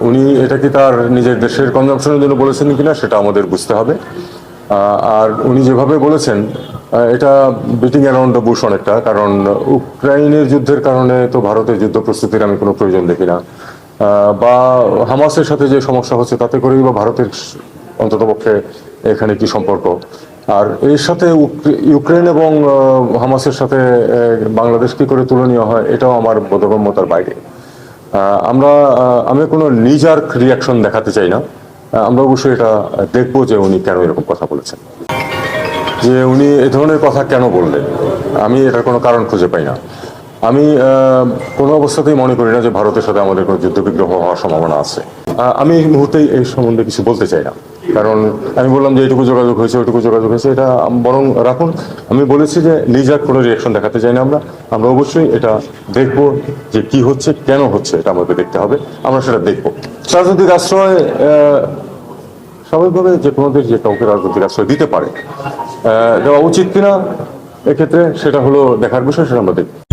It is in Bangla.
উনি এটা কি তার নিজের দেশের কনজামশনের জন্য বলেছেন কিনা সেটা আমাদের বুঝতে হবে। আর উনি যেভাবে বলেছেন এটা বিটিং অ্যারাউন্ড দ্য বুশ অনেকটা, কারণ উক্রাইনের যুদ্ধের কারণে তো ভারতের যুদ্ধ প্রস্তুতির আমি কোনো প্রয়োজন দেখি না। বা হামাসের সাথে যে সমস্যা হচ্ছে, তাতে করেই বা ভারতের অন্ততপক্ষে এখানে কি সম্পর্ক? আর এর সাথে উক্রে- ইউক্রেন এবং হামাসের সাথে বাংলাদেশ কি করে তুলনীয় হয়, এটাও আমার বোধগম্যতার বাইরে। আমরা আমি কোনো নিজার্ক রিয়াকশন দেখাতে চাই না। আমরা অবশ্যই এটা দেখব যে উনি কেন এরকম কথা বলেছেন। যে উনি এ ধরনের কথা কেন বললেন? আমি এটার কোনো কারণ খুঁজে পাই না। আমি কোনো অবস্থাতেই মনে করি না যে ভারতের সাথে আমাদের কোনো যুদ্ধবিগ্রহ হওয়ার সম্ভাবনা আছে। আমি এই মুহূর্তে এই সম্বন্ধে কিছু বলতে চাই না। কারণ আমি বললাম যে এটুকু যোগাযোগ হয়েছে ওইটুকু যোগাযোগ হয়েছে, এটা বরং রাখুন। আমি বলেছি যে নিজের কোনো রিয়াকশন দেখাতে চাই না আমরা। আমরা অবশ্যই এটা দেখব যে কি হচ্ছে, কেন হচ্ছে, এটা আমাকে দেখতে হবে। আমরা সেটা দেখব। রাজনৈতিক আশ্রয় স্বাভাবিকভাবে যে কোনো যে কাউকে রাজনৈতিক আশ্রয় দিতে পারে দেওয়া উচিত কিনা, এক্ষেত্রে সেটা হলো দেখার বিষয়, সেটা আমরা দেখব।